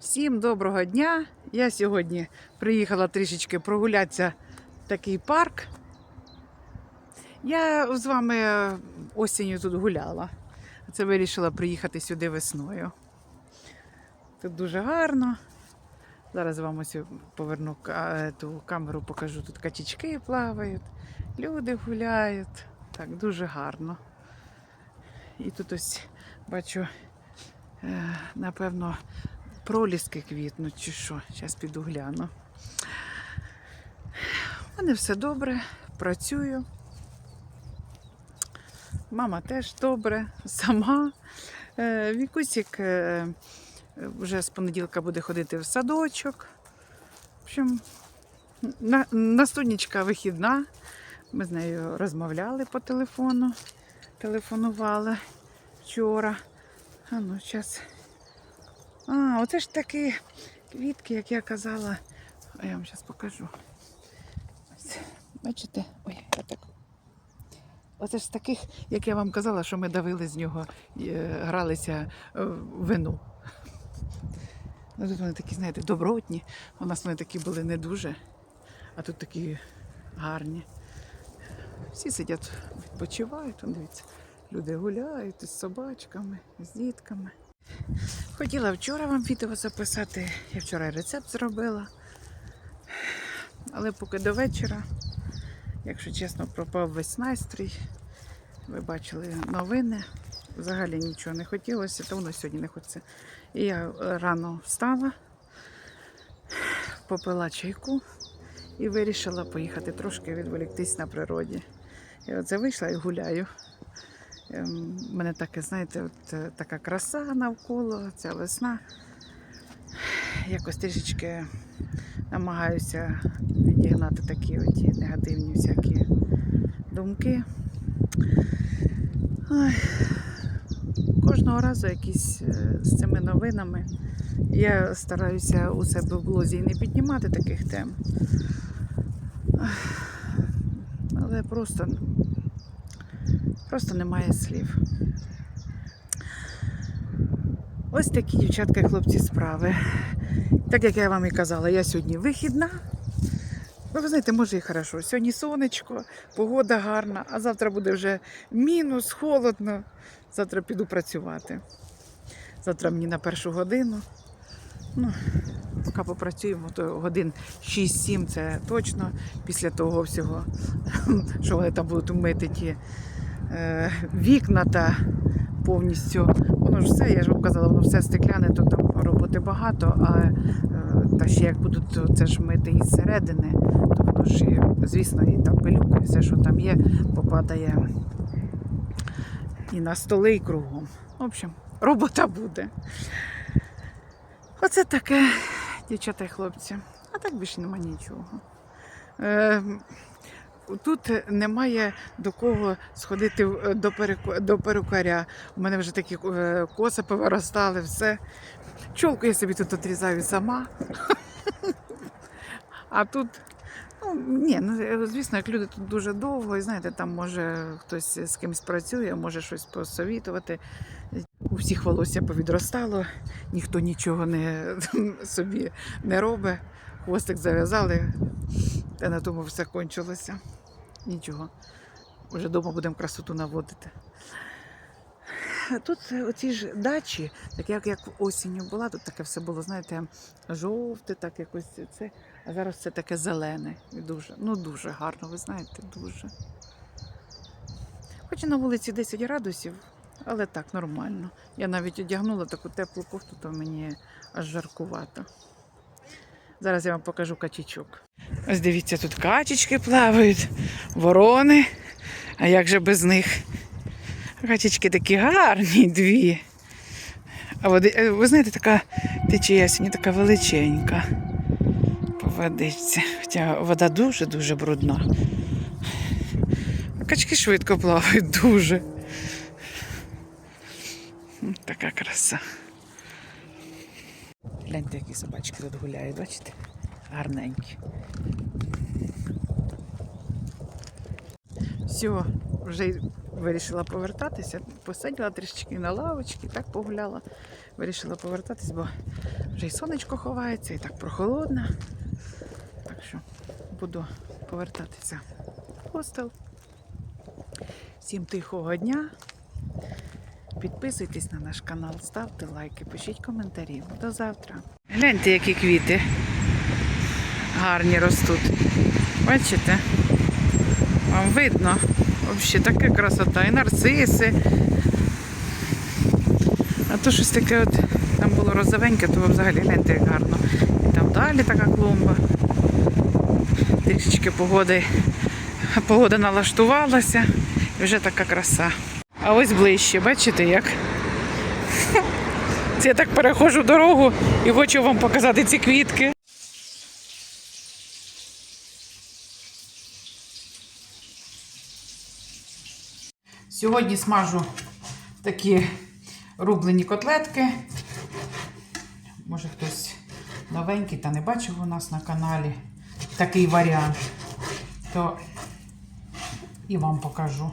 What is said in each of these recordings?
Всім доброго дня! Я сьогодні приїхала трішечки прогулятися в такий парк. Я з вами осінню тут гуляла. Це вирішила приїхати сюди весною. Тут дуже гарно. Зараз вам ось поверну ка- ту камеру, покажу. Тут качечки плавають, люди гуляють. Так, дуже гарно. І тут ось бачу, е, напевно, проліски квітнуть чи що. Зараз піду гляну. У мене все добре, працюю. Мама теж добре, сама. Е, Вікусік е, вже з понеділка буде ходити в садочок. В общем, на, настунічка вихідна. Ми з нею розмовляли по телефону, телефонували вчора. А ну, зараз. А, оце ж такі квітки, як я казала. А я вам зараз покажу. Бачите? Ой, я так. Оце ж з таких, як я вам казала, що ми давили з нього, е, гралися е, в вину. Ну, тут вони такі, знаєте, добротні. У нас вони такі були не дуже, а тут такі гарні. Всі сидять, відпочивають, дивіться, люди гуляють із собачками, з дітками. Хотіла вчора вам відео записати. Я вчора рецепт зробила. Але поки до вечора, якщо чесно, пропав весь настрій. Ви бачили новини. Взагалі нічого не хотілося, то воно сьогодні не хочеться. І я рано встала, попила чайку і вирішила поїхати трошки відволіктись на природі. І оце вийшла і гуляю. Ем, У мене таке, знаєте, от е, така краса навколо, ця весна. Якось трішечки намагаюся відігнати такі оті негативні всякі думки. Ой. Кожного разу якісь е, з цими новинами. Я стараюся у себе в блозі не піднімати таких тем. Але просто, просто немає слів. Ось такі дівчатка і хлопці справи. Так як я вам і казала, я сьогодні вихідна. Ну, ви знаєте, може і хорошо. Сьогодні сонечко, погода гарна, а завтра буде вже мінус, холодно. Завтра піду працювати. Завтра мені на першу годину. Ну, поки попрацюємо, то годин 6-7 це точно. Після того всього, що вони там будуть мити ті вікна та повністю. Воно ж все, я ж вам казала, воно все стекляне, то там роботи багато, а е, та ще як будуть це ж мити із середини, то воно ж, звісно, і там пилюка, і все, що там є, попадає і на столи, і кругом. В общем, робота буде. Оце таке, дівчата і хлопці. А так більше нема нічого. Е, Тут немає до кого сходити до, переку- до перукаря. У мене вже такі е, коси повиростали, все. Чолку я собі тут отрізаю сама. А тут, ну ні, ну звісно, як люди тут дуже довго, і знаєте, там може хтось з кимось працює, може щось посовітувати. У всіх волосся повідростало, ніхто нічого не, собі не робить. Хвостик зав'язали, та на тому все кончилося. Нічого. Уже вдома будемо красоту наводити. Тут оці ж дачі, так як, як осінню була, тут таке все було, знаєте, жовте, так якось це. А зараз це таке зелене. І дуже, ну дуже гарно, ви знаєте, дуже. Хоч і на вулиці 10 градусів, але так, нормально. Я навіть одягнула таку теплу кофту, то мені аж жаркувато. Зараз я вам покажу качечок. Ось дивіться, тут качечки плавають, ворони. А як же без них? Качечки такі гарні дві. А води, е, ви знаєте, така течія сьогодні така величенька. По. Хоча вода дуже-дуже брудна. Качки швидко плавають дуже. Така краса. Гляньте, які собачки тут гуляють, бачите? Гарненькі. Все, вже вирішила повертатися. Посиділа трішечки на лавочці, так погуляла. Вирішила повертатись, бо Вже й сонечко ховається, і так прохолодно. Так що буду повертатися в хостел. Всім тихого дня. Підписуйтесь на наш канал, ставте лайки, пишіть коментарі. До завтра. Гляньте, які квіти гарні ростуть. Бачите? Вам видно? Взагалі така красота. І нарциси. А то щось таке от там було розовеньке, то взагалі гляньте, як гарно. І там далі така клумба. Трішечки погоди. Погода налаштувалася і вже така краса. А ось ближче, бачите як? Це я так перехожу дорогу і хочу вам показати ці квітки. Сьогодні смажу такі рублені котлетки. Може хтось новенький та не бачив у нас на каналі такий варіант, то і вам покажу.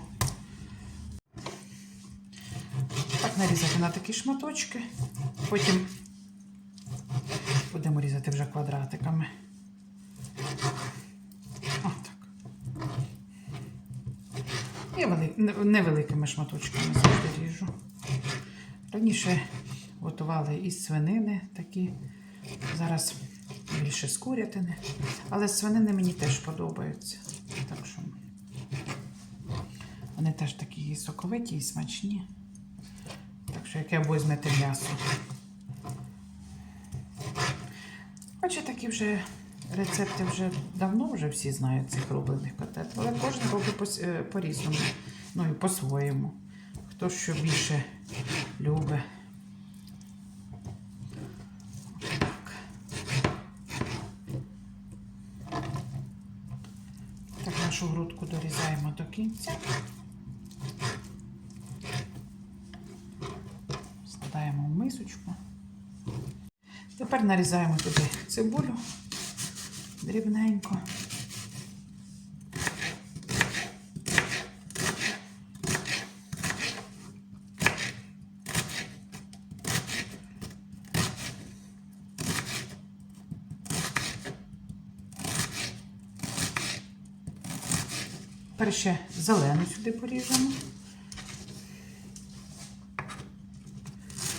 Так нарізати на такі шматочки. Потім будемо різати вже квадратиками. Отак. Я вели... невеликими шматочками завжди ріжу. Раніше готували із свинини такі. Зараз більше з курятини. Але свинини мені теж подобаються. Так що вони теж такі соковиті і смачні. Так що яке візьмете м'ясо. Хоча такі вже рецепти вже давно вже всі знають цих рублених котлет, але кожен робить е, по-різному, ну і по-своєму. Хто що більше любить. Так. Нашу грудку дорізаємо до кінця. Складаємо в мисочку. Тепер нарізаємо туди цибулю дрібненько. Тепер ще зелену сюди поріжемо.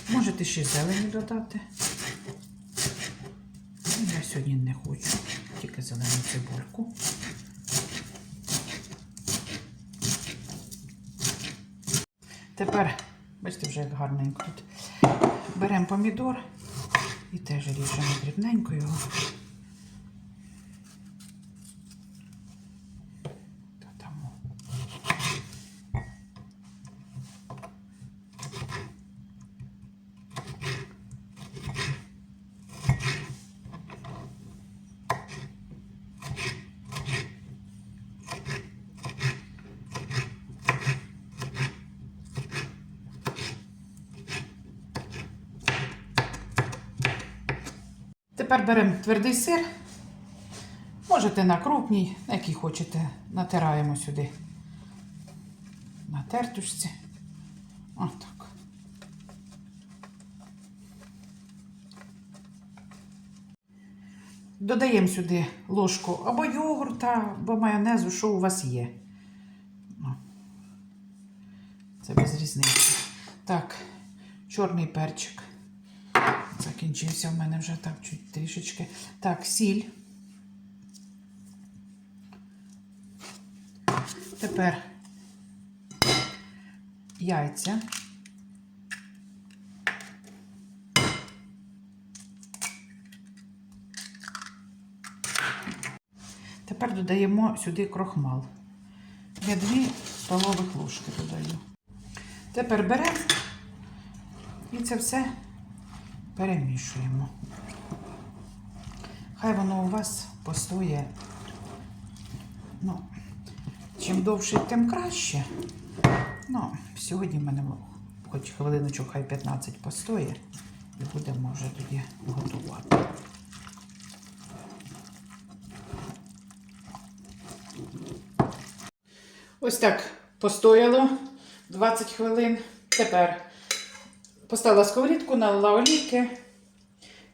Можете ще зелені додати. Я сьогодні не хочу, тільки зелену цибульку. Тепер, бачите, вже як гарненько тут. Беремо помідор і теж ріжемо дрібненько його. Та тому. Тепер беремо твердий сир. Можете на крупній, на який хочете, натираємо сюди на тертушці. Отак. Додаємо сюди ложку або йогурта, або майонезу, що у вас є. Це без різниці. Так, чорний перчик. Закінчився в мене вже так чуть трішечки. Так, сіль. Тепер яйця. Тепер додаємо сюди крохмал. Я дві столових ложки додаю. Тепер беремо і це все перемішуємо. Хай воно у вас постоє. Ну, чим довше, тим краще. Ну, сьогодні в мене хоч хвилиночок, хай 15 постоє, і будемо вже тоді готувати. Ось так постояло 20 хвилин. Тепер поставила сковорідку, налила олійки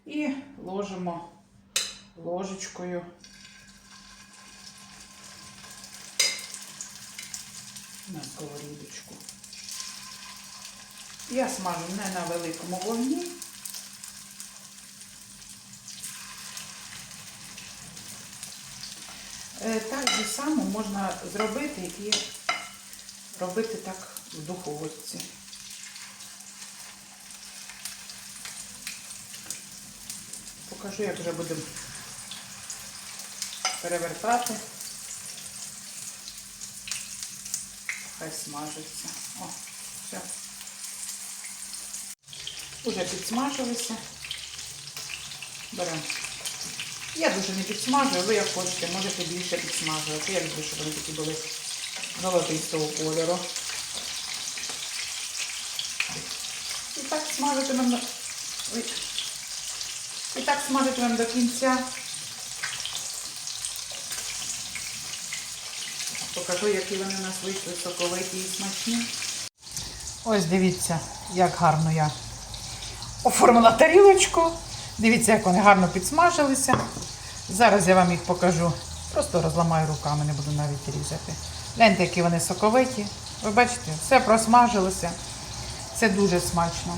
І ложимо ложечкою. На сковорідочку. Я смажу не на великому вогні. Е, Так же само можна зробити і робити так в духовці. Покажу, як вже будемо перевертати. Хай смажиться. О, все. Уже підсмажилися. Беремо. Я дуже не підсмажую, ви як хочете, можете більше підсмажувати. Я люблю, щоб вони такі були золотистого кольору. І так смажитимемо. до- Ой. І так смажитимемо до кінця. Покажу, які вони у нас вийшли соковиті і смачні. Ось дивіться, як гарно я оформила тарілочку. Дивіться, як вони гарно підсмажилися. Зараз я вам їх покажу. Просто розламаю руками, не буду навіть різати. Гляньте, які вони соковиті. Ви бачите, все просмажилося. Це дуже смачно.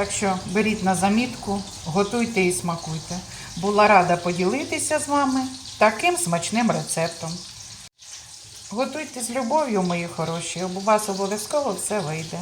Так що беріть на замітку, готуйте і смакуйте. Була рада поділитися з вами таким смачним рецептом. Готуйте з любов'ю, мої хороші, у вас обов'язково все вийде.